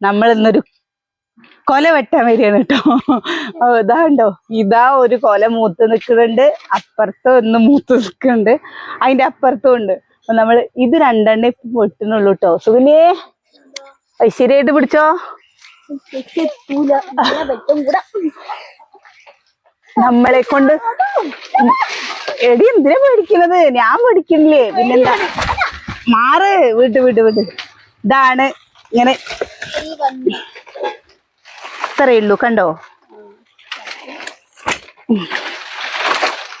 നമ്മൾ ഇന്നൊരു കൊല വെട്ടാൻ വരികയാണ് കേട്ടോ. ഓ, ഇതാ ഉണ്ടോ ഇതാ ഒരു കൊല മൂത്ത് നിൽക്കുന്നുണ്ട്. അപ്പുറത്തും ഒന്ന് മൂത്ത് നിൽക്കുന്നുണ്ട്. അതിന്റെ അപ്പുറത്തും ഉണ്ട്. അപ്പൊ നമ്മൾ ഇത് രണ്ടെണ്ണം ഇപ്പൊ പൊട്ടുന്നുള്ളൂ കേട്ടോ. സുഖിനെ ഐശ്വര്യായിട്ട് പിടിച്ചോ? നമ്മളെ കൊണ്ട് എടി എന്തിനാ പേടിക്കുന്നത്? ഞാൻ പേടിക്കണില്ലേ പിന്നെന്താ? മാറ്. വിട്ട് വിട്ട് വിട്ട് ഇതാണ് ഇങ്ങനെ ഇത്രയേ ഉള്ളൂ കണ്ടോ?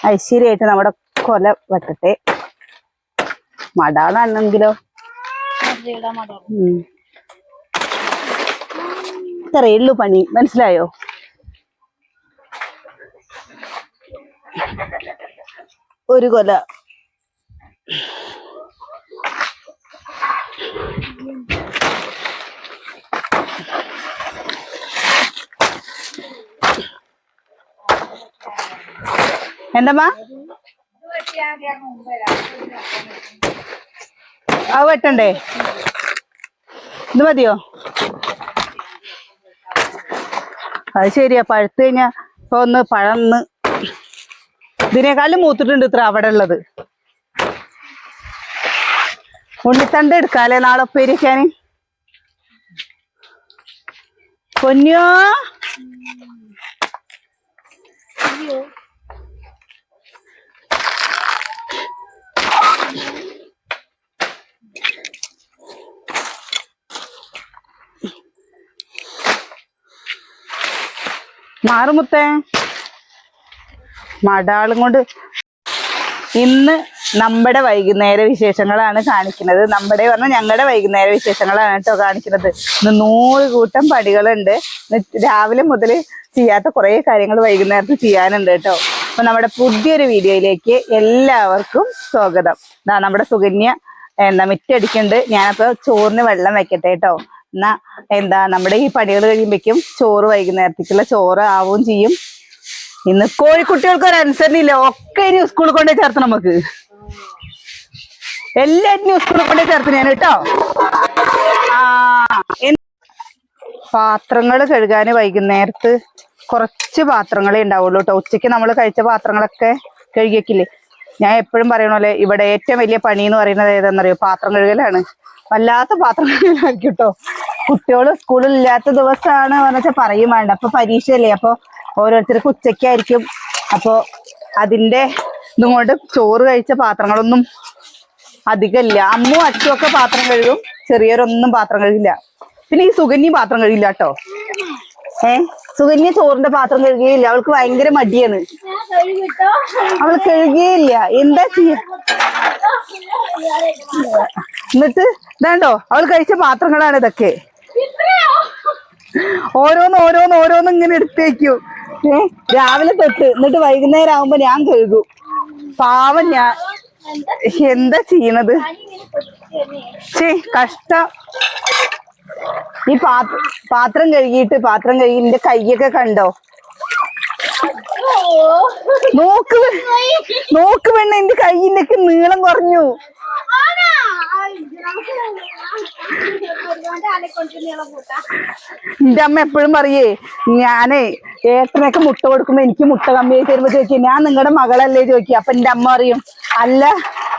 ഐശ്വര്യമായിട്ട് നമ്മുടെ കൊല വെട്ടട്ടെ മടാന്നാണെങ്കിലോ? ഉം. ഇത്രയേ ഉള്ളൂ പണി മനസ്സിലായോ? ഒരു കൊല. എന്തമ്മാ? അത് വെട്ടണ്ടേ? ഇത് മതിയോ? അത് ശരിയാ പഴുത്ത് കഴിഞ്ഞാ ഇപ്പൊ ഒന്ന് പഴന്ന് ഇതിനേക്കാളും മൂത്തിട്ടുണ്ട് ഇത്ര അവിടെ ഉള്ളത്. ഉണ്ണിത്തണ്ട് എടുക്കാല്ലേ നാളെ ഉപ്പേരിക്കാന് പൊന്നോ? മാറുമുത്തേ മടാളും കൊണ്ട് ഇന്ന് നമ്മുടെ വൈകുന്നേര വിശേഷങ്ങളാണ് കാണിക്കുന്നത്. നമ്മുടെ പറഞ്ഞാൽ ഞങ്ങളുടെ വൈകുന്നേര വിശേഷങ്ങളാണ് കേട്ടോ കാണിക്കുന്നത്. ഇന്ന് നൂറ് കൂട്ടം പടികളുണ്ട് രാവിലെ മുതൽ ചെയ്യാത്ത കുറേ കാര്യങ്ങൾ വൈകുന്നേരത്ത് ചെയ്യാനുണ്ട് കേട്ടോ. അപ്പൊ നമ്മുടെ പുതിയൊരു വീഡിയോയിലേക്ക് എല്ലാവർക്കും സ്വാഗതം. നമ്മുടെ സുകന്യ എന്താ മിറ്റടിക്കുന്നുണ്ട് ഞാനപ്പോ ചോറിന് വെള്ളം വെക്കട്ടെ കേട്ടോ. എന്നാ എന്താ നമ്മുടെ ഈ പണികൾ കഴിയുമ്പോഴേക്കും ചോറ് വൈകുന്നേരത്തേക്കുള്ള ചോറ് ആവുകയും ചെയ്യും. ഇന്ന് കോഴിക്കുട്ടികൾക്ക് ഒരു അനുസരണയില്ല ഒക്കെ ഇനി സ്കൂളിൽ കൊണ്ടേ ചേർത്ത് നമുക്ക്. എല്ലാറ്റിനും സ്കൂളിൽ കൊണ്ടേ ചേർത്ത് ഞാൻ കേട്ടോ. ആ പാത്രങ്ങൾ കഴുകാന് വൈകുന്നേരത്ത് കുറച്ച് പാത്രങ്ങളേ ഉണ്ടാവുള്ളൂ കേട്ടോ. ഉച്ചയ്ക്ക് നമ്മൾ കഴിച്ച പാത്രങ്ങളൊക്കെ കഴുകിയേക്കില്ലേ? ഞാൻ എപ്പോഴും പറയണ ഇവിടെ ഏറ്റവും വലിയ പണി എന്ന് പറയുന്നത് ഏതാണെന്നറിയോ? പാത്രം കഴുകലാണ്. വല്ലാത്ത പാത്രം കഴുകലായിരിക്കും കേട്ടോ. കുട്ടികൾ സ്കൂളിൽ ഇല്ലാത്ത ദിവസമാണ് പറഞ്ഞാൽ പറയും വേണ്ട. അപ്പൊ പരീക്ഷയല്ലേ? അപ്പൊ ഓരോരുത്തർക്ക് ഉച്ചയ്ക്കായിരിക്കും. അപ്പോൾ അതിന്റെ ഇതും കൊണ്ട് ചോറ് കഴിച്ച പാത്രങ്ങളൊന്നും അധികമില്ല. അമ്മും അച്ഛനും ഒക്കെ പാത്രം കഴുകും. ചെറിയവരൊന്നും പാത്രം കഴുകില്ല. പിന്നെ ഈ സുഗന്യ പാത്രം കഴുകില്ല കേട്ടോ? ഏ? സുഗന്യ ചോറിന്റെ പാത്രം കഴുകുകയില്ല അവൾക്ക് ഭയങ്കര മടിയാണ്. അവൾ കഴുകുകയില്ല എന്താ ചെയ്യ എന്നിട്ട് ഇതാണ്ടോ? അവൾ കഴിച്ച പാത്രങ്ങളാണ് ഇതൊക്കെ. ഓരോന്ന് ഓരോന്ന് ഓരോന്ന് ഇങ്ങനെ എടുത്തേക്കും. ഏ രാവിലെ തൊട്ട് എന്നിട്ട് വൈകുന്നേരം ആവുമ്പോ ഞാൻ കഴുകും. പാവം ഞാൻ. എന്താ ചെയ്യണത്? ചേ കഷ്ടം. ഈ പാത്ര പാത്രം കഴുകിയിട്ട് പാത്രം കഴുകി എന്റെ കൈയൊക്കെ കണ്ടോ? നോക്ക് നോക്ക് വേണ്ട എന്റെ കൈയിന്റെയൊക്കെ നീളം കുറഞ്ഞു. എന്റെ അമ്മ എപ്പോഴും പറയേ ഞാനേ ഏട്ടനൊക്കെ മുട്ട കൊടുക്കുമ്പോ എനിക്ക് മുട്ട കമ്മിയായി തരുമ്പോ ചോദിക്കും ഞാൻ നിങ്ങളുടെ മകളല്ലേ? ചോദിക്കുക അപ്പൊ എന്റെ അമ്മ പറയും അല്ല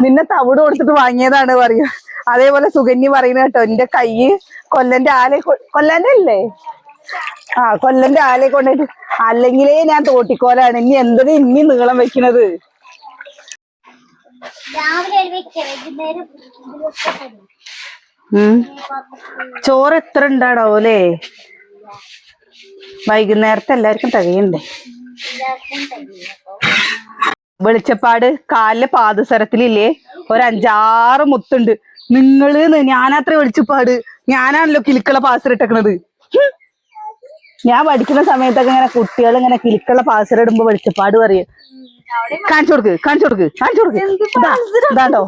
നിന്നെ തവിട് കൊടുത്തിട്ട് വാങ്ങിയതാണ് പറയും. അതേപോലെ സുകന്യ പറയുന്ന കേട്ടോ എന്റെ കൈ കൊല്ലന്റെ ആലെ കൊല്ലന്റെ അല്ലേ? ആ കൊല്ലന്റെ ആലെ കൊണ്ടിട്ട് അല്ലെങ്കിലേ ഞാൻ തോട്ടിക്കോലാണ്. ഇനി എന്തത് ഇനി നീളം വെക്കണത് രാവിലെ വെക്കുക വൈകുന്നേരം ഇതിലൊക്കെ തന്നെ. ഉം ചോറ് എത്ര ഉണ്ടാടോ അല്ലേ? വൈകുന്നേരത്തെ എല്ലാവർക്കും തികയണ്ടേ വെളിച്ചപ്പാട് കാലിലെ പാദസരത്തിലില്ലേ? ഒരു അഞ്ചാറ് മുത്തുണ്ട്. നിങ്ങൾ ഞാനത്ര വെളിച്ചപ്പാട്. ഞാനാണല്ലോ കിലുക്കള പാസർ ഇട്ടേക്കണത്. ഞാൻ പഠിക്കുന്ന സമയത്തൊക്കെ ഇങ്ങനെ കുട്ടികൾ ഇങ്ങനെ കിലുക്കള പാസറിടുമ്പോ വെളിച്ചപ്പാട് പറയും. കാണിച്ചു കൊടുക്ക് കാണിച്ചു കൊടുക്ക് കാണിച്ചു കൊടുക്ക്.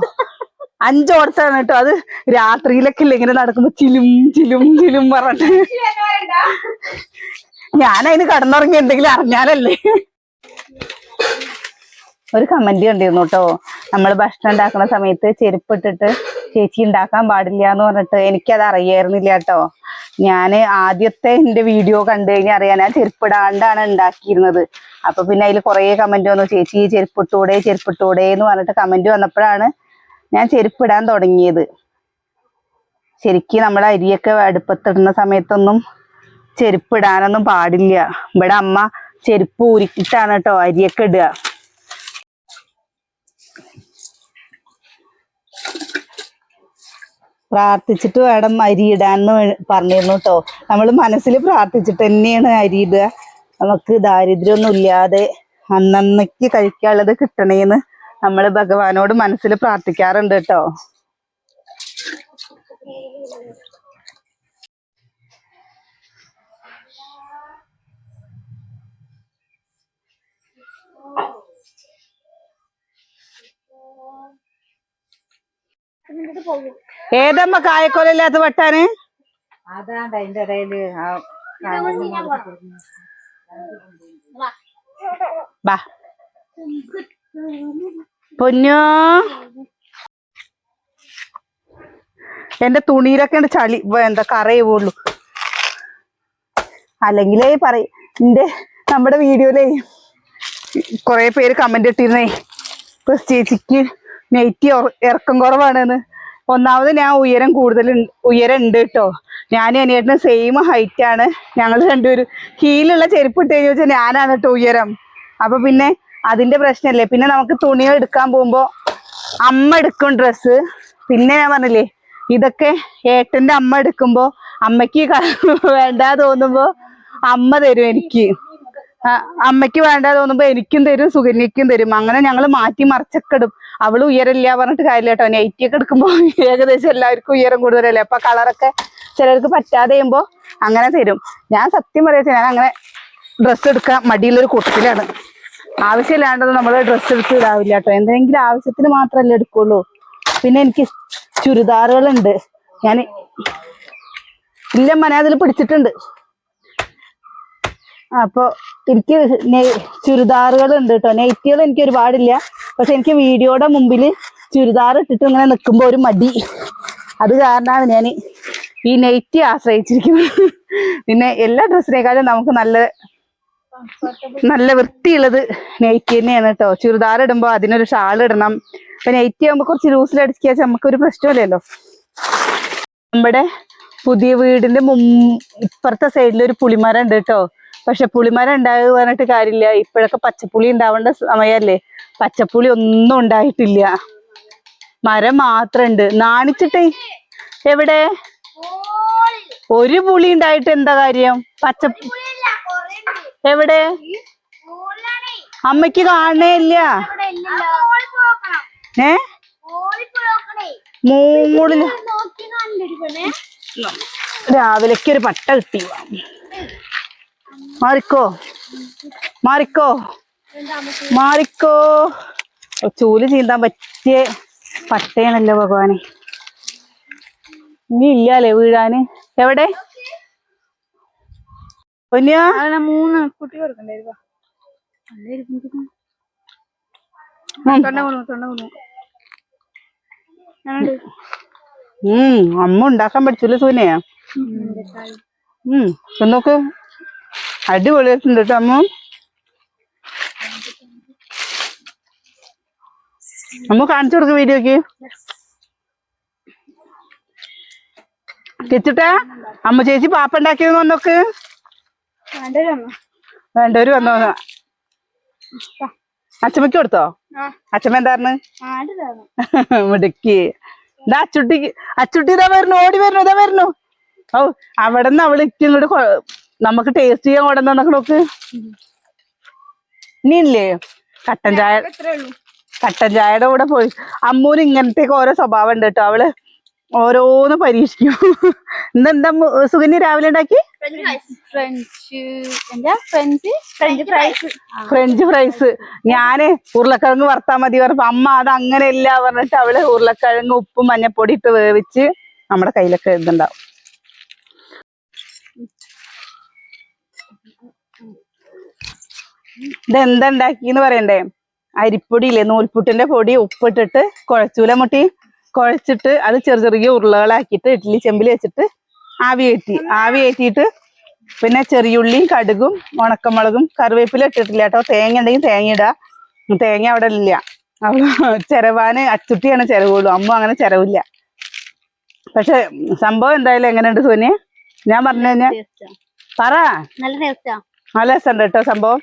അഞ്ചോടത്താണ് കേട്ടോ. അത് രാത്രിയിലൊക്കെ ഇല്ല ഇങ്ങനെ നടക്കുമ്പോ ചിലും ചിലും ചിലും പറഞ്ഞിട്ട്. ഞാൻ അതിന് കടന്നുറങ്ങി എന്തെങ്കിലും അറിഞ്ഞാലല്ലേ? ഒരു കമന്റ് കണ്ടിരുന്നു കേട്ടോ. നമ്മൾ ഭക്ഷണം ഉണ്ടാക്കുന്ന സമയത്ത് ചെരുപ്പിട്ടിട്ട് ചേച്ചി ഉണ്ടാക്കാൻ പാടില്ല എന്ന് പറഞ്ഞിട്ട് എനിക്കത് അറിയായിരുന്നില്ല കേട്ടോ. ഞാൻ ആദ്യത്തെ എന്റെ വീഡിയോ കണ്ടു കഴിഞ്ഞാൽ അറിയാൻ ആ ചെരുപ്പിടാണ്ടാണ് ഉണ്ടാക്കിയിരുന്നത്. അപ്പൊ പിന്നെ അതിൽ കുറേ കമന്റ് വന്നു ചേച്ചി ചെരുപ്പിട്ടൂടെ ചെരുപ്പിട്ടൂടെ എന്ന് പറഞ്ഞിട്ട് കമന്റ് വന്നപ്പോഴാണ് ഞാൻ ചെരുപ്പിടാൻ തുടങ്ങിയത്. ശരിക്കും നമ്മൾ അരിയൊക്കെ അടുപ്പത്തിടുന്ന സമയത്തൊന്നും ചെരുപ്പിടാനൊന്നും പാടില്ല. ഇവിടെ അമ്മ ചെരുപ്പ് ഊരിക്കിട്ടാണ് കേട്ടോ അരിയൊക്കെ ഇടുക. പ്രാർത്ഥിച്ചിട്ട് വേണം അരി ഇടാന്ന് വേ- പറഞ്ഞിരുന്നു കേട്ടോ നമ്മൾ മനസ്സിൽ പ്രാർത്ഥിച്ചിട്ട് തന്നെയാണ് അരി ഇടുക. നമുക്ക് ദാരിദ്ര്യമൊന്നും ഇല്ലാതെ അന്നന്നേക്ക് കഴിക്കാനുള്ളത് കിട്ടണേന്ന് നമ്മൾ ഭഗവാനോട് മനസ്സിൽ പ്രാർത്ഥിക്കാറുണ്ട് കേട്ടോ പോകും. ഏതമ്മ കായക്കൊലില്ലാത്ത വെട്ടാന്? അതാണ്ട് അതിന്റെ ഇടയിൽ. ബാ. പൊന്നോ? എന്റെ തുണിയിലൊക്കെ ഉണ്ട് ചളി. എന്താ കറയുള്ളൂ അല്ലെങ്കിലേ പറയും. എന്റെ നമ്മുടെ വീഡിയോയിലേ കുറെ പേര് കമന്റ് ഇട്ടിരുന്നേ. ക്രിസ് ചേച്ചിക്ക് നെയ്റ്റി ഇറക്കം കുറവാണെന്ന് ഒന്നാമത് ഞാൻ ഉയരം കൂടുതൽ ഉയരം ഉണ്ട് കേട്ടോ ഞാൻ അനിയേട്ടനും സെയിം ഹൈറ്റ് ആണ്. ഞങ്ങൾ രണ്ടുപേരും കീഴിലുള്ള ചെരുപ്പ് ഇട്ട് കഴിഞ്ഞ് വെച്ചാൽ ഞാനാണ് കേട്ടോ ഉയരം. അപ്പൊ പിന്നെ അതിന്റെ പ്രശ്നല്ലേ. പിന്നെ നമുക്ക് തുണികൾ എടുക്കാൻ പോകുമ്പോ അമ്മ എടുക്കും ഡ്രസ്സ് പിന്നെ ഞാൻ പറഞ്ഞില്ലേ ഇതൊക്കെ ഏട്ടന്റെ അമ്മ എടുക്കുമ്പോ അമ്മയ്ക്ക് വേണ്ട തോന്നുമ്പോ അമ്മ തരും എനിക്ക്. അമ്മയ്ക്ക് വേണ്ട തോന്നുമ്പോ എനിക്കും തരും സുകന്യക്കും തരും. അങ്ങനെ ഞങ്ങൾ മാറ്റി മറിച്ചൊക്കെ ഇടും. അവൾ ഉയരല്ല പറഞ്ഞിട്ട് കാര്യമില്ല കേട്ടോ. നൈറ്റി ഒക്കെ എടുക്കുമ്പോ ഏകദേശം എല്ലാവർക്കും ഉയരം കൂടുതലല്ലേ. അപ്പൊ കളറൊക്കെ ചിലർക്ക് പറ്റാതെ ചെയ്യുമ്പോ അങ്ങനെ തരും. ഞാൻ സത്യം പറയാ ഞാൻ അങ്ങനെ ഡ്രസ്സ് എടുക്കാൻ മടിയുള്ളൊരു കൂട്ടത്തിലാണ്. ആവശ്യമില്ലാണ്ടത് നമ്മൾ ഡ്രസ്സ് എടുത്ത് ഇടാവില്ല കേട്ടോ. എന്തെങ്കിലും ആവശ്യത്തിന് മാത്രമല്ലേ എടുക്കുള്ളൂ. പിന്നെ എനിക്ക് ചുരിദാറുകളുണ്ട്. ഞാൻ ഇല്ല മനാതിൽ പിടിച്ചിട്ടുണ്ട്. അപ്പൊ എനിക്ക് ചുരിദാറുകൾ ഉണ്ട് കേട്ടോ നെയ്റ്റികൾ എനിക്ക് ഒരുപാടില്ല. പക്ഷെ എനിക്ക് വീഡിയോയുടെ മുമ്പിൽ ചുരിദാർ ഇട്ടിട്ട് ഇങ്ങനെ നിൽക്കുമ്പോൾ ഒരു മടി. അത് കാരണമാണ് ഞാൻ ഈ നെയ്റ്റി ആശ്രയിച്ചിരിക്കുന്നത്. പിന്നെ എല്ലാ ഡ്രസ്സിനേക്കാളും നമുക്ക് നല്ല നല്ല വൃത്തിയുള്ളത് നെയ്റ്റി തന്നെയാണ് കേട്ടോ ചുരിദാർ ഇടുമ്പോൾ അതിനൊരു ഷാൾ ഇടണം. അപ്പൊ നെയ്റ്റി ആകുമ്പോൾ കുറച്ച് ലൂസിൽ അടിച്ചാൽ നമുക്കൊരു പ്രശ്നമില്ലല്ലോ. നമ്മുടെ പുതിയ വീടിന്റെ മും ഇപ്പുറത്തെ സൈഡിൽ ഒരു പുളിമരം ഉണ്ട് കേട്ടോ പക്ഷെ പുളിമരം ഉണ്ടാകുക പറഞ്ഞിട്ട് കാര്യമില്ല ഇപ്പോഴൊക്കെ പച്ചപ്പുളി ഉണ്ടാവേണ്ട സമയല്ലേ പച്ചപ്പുളി ഒന്നും ഉണ്ടായിട്ടില്ല മരം മാത്രണ്ട് നാണിച്ചിട്ടേ എവിടെ. ഒരു പുളി ഉണ്ടായിട്ട് എന്താ കാര്യം പച്ച എവിടെ അമ്മയ്ക്ക് അമ്മയ്ക്ക് കാണണേ ഇല്ല. ഏ. മൂളിൽ. രാവിലേക്ക് ഒരു പട്ട കിട്ടി മാറിക്കോ. മാറിക്കോ. മാറിക്കോ. ചൂൽ ചീന്താൻ പറ്റിയ പട്ടയാണല്ലോ ഭഗവാനെ. ഇനി ഇല്ലാലേ വീഴാന്. എവിടെ? മൂന്ന് കുട്ടി അമ്മ ഉണ്ടാക്കാൻ പഠിച്ചില്ല സൂനയാ ഉം നോക്ക് അടിപൊളിയായിട്ടുണ്ട് കേട്ടോ അമ്മ. അമ്മ കാണിച്ചു കൊടുക്ക വീഡിയോക്ക് കിച്ചിട്ടാ? അമ്മ ചേച്ചി പാപ്പ ഉണ്ടാക്കിയത് വന്നോക്ക്. വേണ്ടവര് വന്നോ അച്ഛമ്മക്ക് കൊടുത്തോ? അച്ഛമ്മ എന്തായിരുന്നു മിടുക്കി. ഇതാ അച്ചുട്ടിക്ക് അച്ചുട്ടി ഇതാ വരുന്നു ഓടി വരുന്നു ഇതാ വരുന്നു. ഔ അവിടെ നിന്ന് അവൾ ഇങ്ങോട്ട് നമുക്ക് ടേസ്റ്റ് ചെയ്യാൻ കൊണ്ടുവന്നൊക്കെ നോക്ക്? ഇനി ഇല്ലേ? കട്ടൻ ചായ കട്ടൻ ചായയുടെ കൂടെ പോയി. അമ്മൂന് ഇങ്ങനത്തെ ഓരോ സ്വഭാവം ഉണ്ട് കേട്ടോ. അവൾ ഓരോന്ന് പരീക്ഷിക്കും. ഇന്നെന്താ സുഗന്യ രാവിലെ ഉണ്ടാക്കി? ഫ്രഞ്ച് എന്താ? French French fries French fries ഞാൻ ഉരുളക്കിഴങ്ങ് വറുത്താ മതി പറഞ്ഞു. അമ്മ അത് അങ്ങനെയല്ല പറഞ്ഞിട്ട് അവൾ ഉരുളക്കിഴങ്ങ് ഉപ്പും മഞ്ഞപ്പൊടി ഇട്ട് വേവിച്ച് നമ്മുടെ കയ്യിലൊക്കെ ഇതുണ്ടാവും. ഇതെന്താ ഉണ്ടാക്കിന്ന് പറയണ്ടേ? അരിപ്പൊടി ഇല്ലേ നൂൽപുട്ടിന്റെ പൊടി ഉപ്പിട്ടിട്ട് കുഴച്ചൂല മുട്ടി. കുഴച്ചിട്ട് അത് ചെറിയ ചെറിയ ഉരുളകളാക്കിയിട്ട് ഇഡ്ഡലി ചെമ്പിൽ വെച്ചിട്ട് ആവി കയറ്റി. ആവി കയറ്റിയിട്ട് പിന്നെ ചെറിയുള്ളിയും കടുകും ഉണക്കമുളകും കറിവേപ്പില ഇട്ടിട്ടില്ല കേട്ടോ. തേങ്ങ ഉണ്ടെങ്കിൽ തേങ്ങ ഇടാ. തേങ്ങ അവിടെ ഇല്ല. അപ്പൊ ചിരവാന് അച്ചുട്ടിയാണ് ചിരവുള്ളൂ. അമ്മ അങ്ങനെ ചിരവില്ല. പക്ഷെ സംഭവം എന്തായാലും എങ്ങനെയുണ്ട് സോനിയ? ഞാൻ പറഞ്ഞു കഴിഞ്ഞാ പറ. നല്ല രസം നല്ല രസമുണ്ട് കേട്ടോ സംഭവം.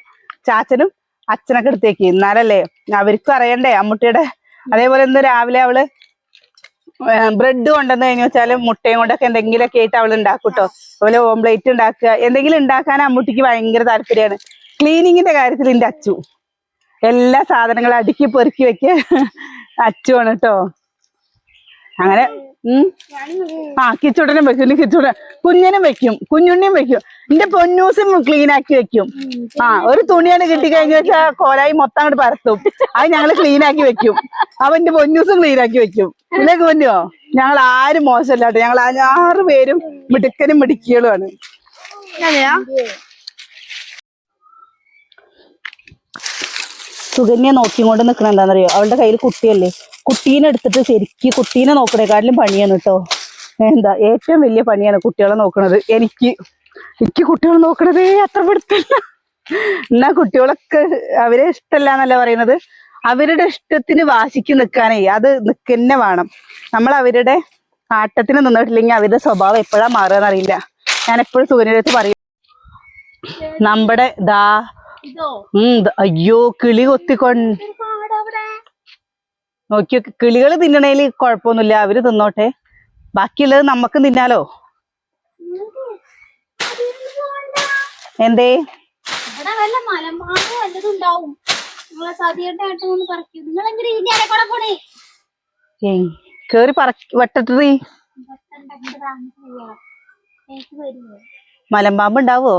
ചാച്ചനും അച്ഛനൊക്കെ എടുത്തേക്ക്. എന്നാലല്ലേ അവർക്കും അറിയണ്ടേ അമ്മുട്ടിയുടെ? അതേപോലെ ഇന്ന് രാവിലെ അവൾ ബ്രെഡ് കൊണ്ടുവന്ന് കഴിഞ്ഞു വെച്ചാൽ മുട്ടയും കൊണ്ടൊക്കെ എന്തെങ്കിലുമൊക്കെ ആയിട്ട് അവൾ ഉണ്ടാക്കും കേട്ടോ അതുപോലെ ഓംപ്ലേറ്റ് ഉണ്ടാക്കുക. എന്തെങ്കിലും ഉണ്ടാക്കാൻ അമ്മുട്ടിക്ക് ഭയങ്കര താല്പര്യമാണ്. ക്ലീനിങ്ങിന്റെ കാര്യത്തിൽ എന്റെ അച്ചു. എല്ലാ സാധനങ്ങളും അടുക്കി പെറുക്കി വെക്ക ആണ് കേട്ടോ. അങ്ങനെ ഉം? ആ കിച്ചുടനും വെക്കും. ഇല്ലെങ്കിൽ കിച്ചുട കുഞ്ഞിനും വെക്കും. കുഞ്ഞുണ്ണിയും വെക്കും. എന്റെ പൊന്നൂസും ക്ലീൻ ആക്കി വെക്കും. ആ ഒരു തുണിയാണ് കിട്ടി കഴിഞ്ഞ വെച്ചാൽ കോലായി മൊത്തം അങ്ങോട്ട് പരത്തും. അത് ഞങ്ങൾ ക്ലീൻ ആക്കി വെക്കും. അവന്റെ പൊന്നൂസും ക്ലീൻ ആക്കി വെക്കും. ഇല്ലേ പൊന്നോ ഞങ്ങൾ ആരും മോശമല്ലാട്ടോ. ഞങ്ങൾ ആറ് പേരും മിടുക്കനും മിടുക്കികളുമാണ് സുകന്യ നോക്കിക്കൊണ്ട് നിൽക്കണം എന്താണെന്നറിയോ? അവളുടെ കയ്യിൽ കുട്ടിയല്ലേ? കുട്ടീനെ എടുത്തിട്ട് ശരിക്ക് കുട്ടീനെ നോക്കണേക്കാട്ടിലും പണിയാണ് കേട്ടോ എന്താ ഏറ്റവും വലിയ പണിയാണ് കുട്ടികളെ നോക്കണത്. എനിക്ക് എനിക്ക് കുട്ടികളെ നോക്കണതേ അത്ര പെടുത്തില്ല. എന്നാ കുട്ടികളൊക്കെ അവരെ ഇഷ്ടമല്ല എന്നല്ല പറയുന്നത്. അവരുടെ ഇഷ്ടത്തിന് വാശിക്ക് നിൽക്കാനേ അത് നിൽക്കന്നെ വേണം. നമ്മൾ അവരുടെ ആട്ടത്തിന് നിന്നിട്ടില്ലെങ്കിൽ അവരുടെ സ്വഭാവം എപ്പോഴാ മാറുകയെന്നറിയില്ല അറിയില്ല ഞാൻ എപ്പോഴും സുകന്യടുത്ത് പറയും നമ്മുടെ ദാ ഉം അയ്യോ കിളി കൊത്തിക്കൊണ്ട് നോക്കി കിളികൾ തിന്നണേൽ കുഴപ്പമൊന്നുമില്ല അവർ തിന്നോട്ടെ. ബാക്കിയുള്ളത് നമ്മക്ക് തിന്നാലോ? എന്തേ? കേറി വെട്ടട്ടീ മലമ്പാമ്പ് ഉണ്ടാവോ?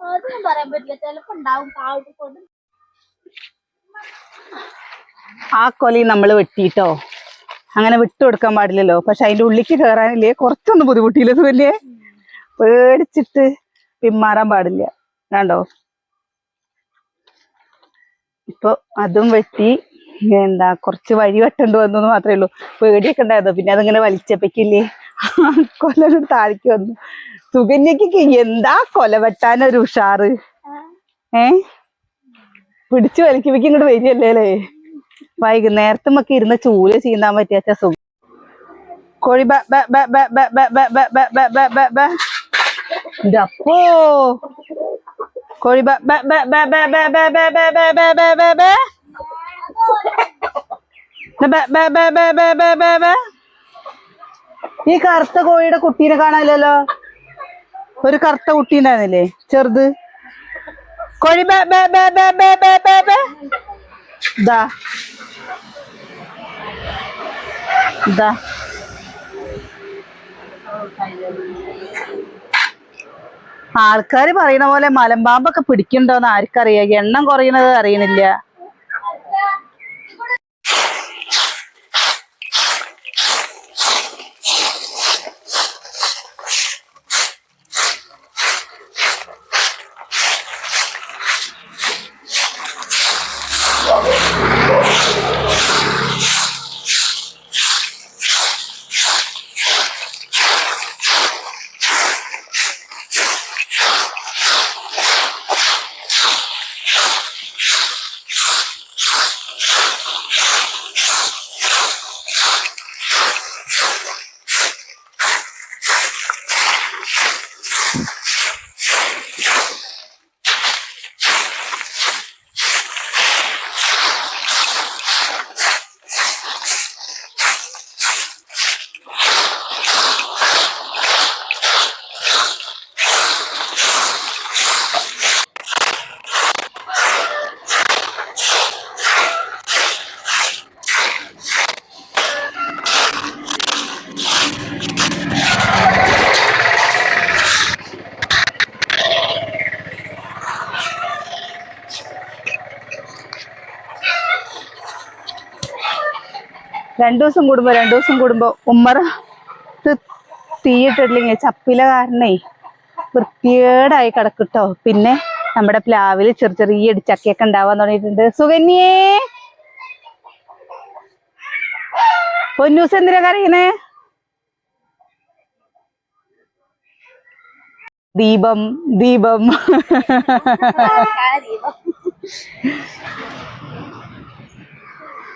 അതൊന്നും പറയാൻ പറ്റില്ല. ചിലപ്പോ ഉണ്ടാവും. ആ കൊലി നമ്മൾ വെട്ടിയിട്ടോ? അങ്ങനെ വിട്ടു കൊടുക്കാൻ പാടില്ലല്ലോ. പക്ഷെ അതിന്റെ ഉള്ളിക്ക് കയറാനില്ലേ കുറച്ചൊന്നും ബുദ്ധിമുട്ടിയില്ല സുവല്ലേ പേടിച്ചിട്ട് പിന്മാറാൻ പാടില്ല. കണ്ടോ? ഇപ്പൊ അതും വെട്ടി. എന്താ കുറച്ച് വഴി വെട്ടേണ്ടി വന്നു മാത്രമേ ഉള്ളൂ. പേടിയൊക്കെ ഉണ്ടായിരുന്നു പിന്നെ അതിങ്ങനെ വലിച്ചപ്പിക്കില്ലേ? കൊല താഴേക്ക് വന്നു. സുകന്യക്ക് എന്താ കൊല വെട്ടാനൊരു ഉഷാറ്? ഏ? പിടിച്ചു വലിക്കുമ്പോ ഇങ്ങോട്ട് വരികയല്ലേ? അല്ലേ വൈകുന്നേരത്തുമൊക്കെ ഇരുന്ന് ചൂൽ ചീന്താൻ പറ്റിയ സുഖം കോഴി ബപ്പോ കോഴി ഈ കറുത്ത കോഴിയുടെ കുട്ടീനെ കാണാനില്ലല്ലോ ഒരു കറുത്ത കുട്ടി ഉണ്ടായിരുന്നില്ലേ ചെറുത് കോഴി ദാ ദാ. ആൾക്കാർ പറയുന്ന പോലെ മലമ്പാമ്പൊക്കെ പിടിക്കണ്ടോന്ന് ആർക്കറിയാം. എണ്ണം കുറയുന്നത് അറിയണില്ല. രണ്ടു ദിവസം കൂടുമ്പോ രണ്ടു ദിവസം കൂടുമ്പോ ഉമ്മറ തീയിട്ടില്ലെങ്കിൽ ചപ്പില കാരണേ വൃത്തിയേടായി കിടക്കട്ടോ. പിന്നെ നമ്മുടെ പ്ലാവിൽ ചെറിയ ചെറിയ ഇടിച്ചക്കയൊക്കെ ഉണ്ടാവാൻ തുടങ്ങിയിട്ടുണ്ട്. സുകന്യേ! പൊന്നൂസ് എന്തിനാ കറിയണേ ദീപം ദീപം.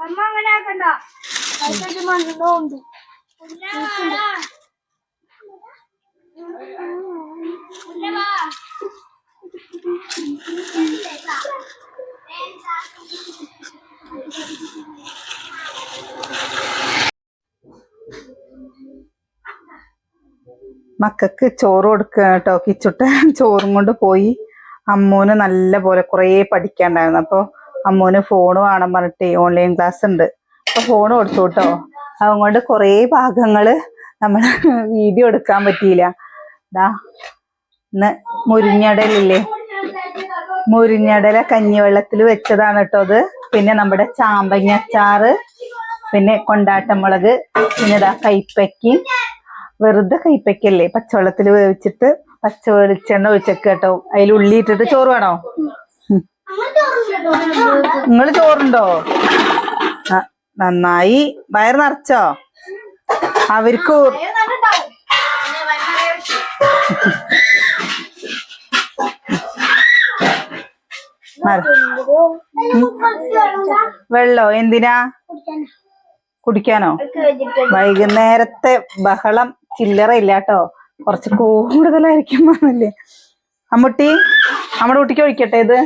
അമ്മ അങ്ങനെ ആക്കണ്ട മണ്ണുണ്ട് മക്കൾക്ക് ചോറ് കൊടുക്കുക കേട്ടോ കിച്ചുട്ട ചോറും കൊണ്ട് പോയി. അമ്മൂന് നല്ല പോലെ കുറേ പഠിക്കാണ്ടായിരുന്നു. അപ്പോൾ അമ്മൂന് ഫോൺ വേണം പറഞ്ഞിട്ട് ഓൺലൈൻ ക്ലാസ് ഉണ്ട്. അപ്പോൾ ഫോൺ കൊടുത്തു കേട്ടോ അതുകൊണ്ട് കുറേ ഭാഗങ്ങൾ നമ്മൾ വീഡിയോ എടുക്കാൻ പറ്റിയില്ല. ദാ ഇന്ന് മുരിഞ്ഞടലില്ലേ മുരിഞ്ഞടല കഞ്ഞിവെള്ളത്തിൽ വെച്ചതാണ് കേട്ടോ അത്. പിന്നെ നമ്മുടെ ചാമ്പങ്ങ അച്ചാറ് പിന്നെ കൊണ്ടാട്ടമുളക് പിന്നെ ഇതാ കൈപ്പയ്ക്ക്. വെറുതെ കൈപ്പയ്ക്കല്ലേ? പച്ചവെള്ളത്തിൽ വേവിച്ചിട്ട് പച്ച വെളിച്ചെണ്ണ ഒഴിച്ചേക്ക് കേട്ടോ. അതിൽ ഉള്ളി ഇട്ടിട്ട് ചോറ് വേണോ? നിങ്ങൾ ചോറുണ്ടോ? നന്നായി. വയർ നിറച്ചോ? അവർക്ക് വെള്ളോ? എന്തിനാ? കുടിക്കാനോ. വൈകുന്നേരത്തെ ബഹളം ചില്ലറ ഇല്ല കേട്ടോ. കുറച്ച് കൂടുതലായിരിക്കും പറഞ്ഞില്ലേ അമ്മുട്ടി നമ്മുടെ കുട്ടിക്ക് ഒഴിക്കട്ടെ ഇത്.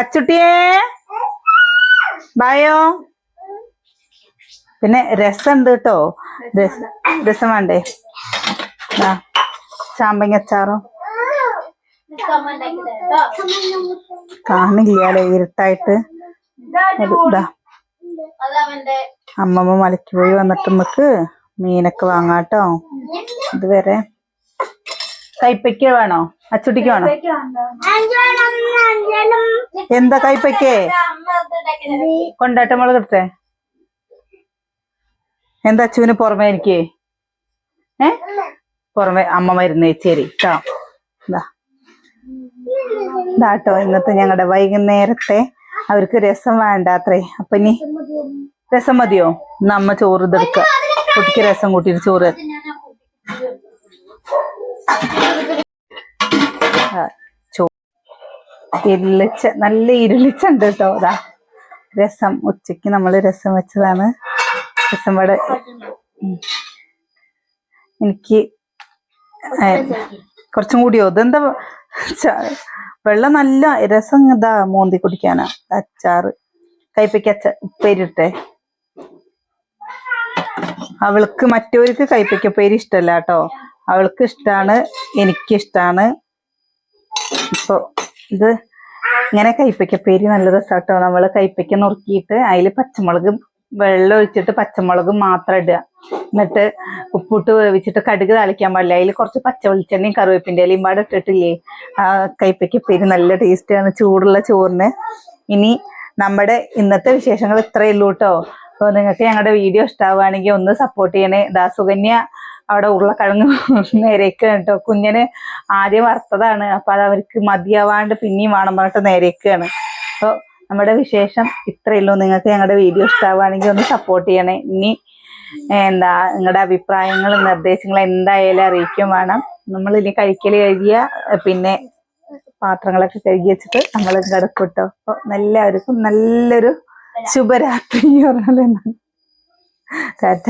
അച്ചുട്ടിയേ. ബായോ? പിന്നെ രസം ഉണ്ട് കേട്ടോ രസം രസം വേണ്ടേ? ചാമ്പങ്ങച്ചാറോ ചാമ്പങ്ങ അച്ചാറും. കാണില്ലാലേ ഇരുട്ടായിട്ട്. ഇത് അമ്മമ്മ മലയ്ക്ക് പോയി വന്നിട്ട് നമുക്ക് മീനൊക്കെ വാങ്ങാട്ടോ. ഇതുവരെ. കൈപ്പയ്ക്ക വേണോ? അച്ചുട്ടിക്ക് വേണോ എന്താ കൈപ്പയ്ക്കേ? കൊണ്ടാട്ട മുളക് ഇട്ടേ എന്താ അച്ചുവിന് പുറമേ എനിക്ക് ഏ? പുറമെ അമ്മ മരുന്ന് ചേരി കേട്ടോ ഇന്നത്തെ ഞങ്ങളുടെ വൈകുന്നേരത്തെ അവർക്ക് രസം വേണ്ടാത്രേ. അപ്പൊ ഇനി രസം മതിയോ? നമ്മ ചോറ് ഇതെടുക്ക. കുട്ടിക്ക് രസം കൂട്ടിയിട്ട് ചോറ്. ഇരുളിച്ച നല്ല ഇരുളിച്ചുണ്ട് കേട്ടോ അതാ രസം. ഉച്ചയ്ക്ക് നമ്മൾ രസം വെച്ചതാണ്. രസം വട. എനിക്ക് കുറച്ചും കൂടി ഇതെന്താ ച- വെള്ളം നല്ല രസം ഇതാ മോന്തി കുടിക്കാനാ. അച്ചാറ്. കൈപ്പയ്ക്ക് അച്ച ഉപ്പേരിട്ടെ. അവൾക്ക് മറ്റവർക്ക് കൈപ്പയ്ക്ക ഉപ്പേരി ഇഷ്ടല്ല കേട്ടോ അവൾക്ക് ഇഷ്ടാണ് എനിക്ക് ഇഷ്ടാണ് ഇപ്പൊ ഇത് ഇങ്ങനെ പേരി നല്ല രസമാട്ടോ നമ്മൾ കൈപ്പയ്ക്ക നുറുക്കിയിട്ട് അതിൽ പച്ചമുളക് വെള്ളം ഒഴിച്ചിട്ട് പച്ചമുളക് മാത്രം ഇടുക. എന്നിട്ട് ഉപ്പിട്ട് വേവിച്ചിട്ട് കടുക് താളിക്കാൻ പാടില്ല. അതിൽ കുറച്ച് പച്ച വെളിച്ചെണ്ണയും കറിവേപ്പിന്റെ ഇലയും പാടെ ഇട്ടിട്ടില്ലേ? ആ കൈപ്പയ്ക്ക പേരി നല്ല ടേസ്റ്റാണ് ചൂടുള്ള ചോറിന്. ഇനി നമ്മുടെ ഇന്നത്തെ വിശേഷങ്ങൾ ഇത്രയേ ഉള്ളൂ കേട്ടോ അപ്പോൾ നിങ്ങൾക്ക് ഞങ്ങളുടെ വീഡിയോ ഇഷ്ടമാവുകയാണെങ്കിൽ ഒന്ന് സപ്പോർട്ട് ചെയ്യണേ. ദാ സുകന്യ അവിടെ ഉരുളക്കിഴങ്ങ് കേട്ടോ. കുഞ്ഞിന് ആദ്യം വറുത്തതാണ്. അപ്പൊ അത് അവർക്ക് മതിയാവാണ്ട് പിന്നെയും വേണം പറഞ്ഞിട്ട് നേരേക്കാണ് അപ്പോൾ നമ്മുടെ വിശേഷം ഇത്രയേ ഉള്ളൂ. നിങ്ങൾക്ക് ഞങ്ങളുടെ വീഡിയോ ഇഷ്ടമാവുകയാണെങ്കിൽ ഒന്ന് സപ്പോർട്ട് ചെയ്യണേ. ഇനി എന്താ നിങ്ങളുടെ അഭിപ്രായങ്ങളും നിർദ്ദേശങ്ങളും എന്തായാലും അറിയിക്കും വേണം. നമ്മൾ ഇനി കഴിക്കൽ കഴുകിയ പിന്നെ പാത്രങ്ങളൊക്കെ കഴുകി വെച്ചിട്ട് നമ്മൾ കിടക്കും കേട്ടോ. അപ്പൊ എല്ലാവർക്കും നല്ലൊരു ശുഭരാത്രി പറഞ്ഞാൽ ടാറ്റ.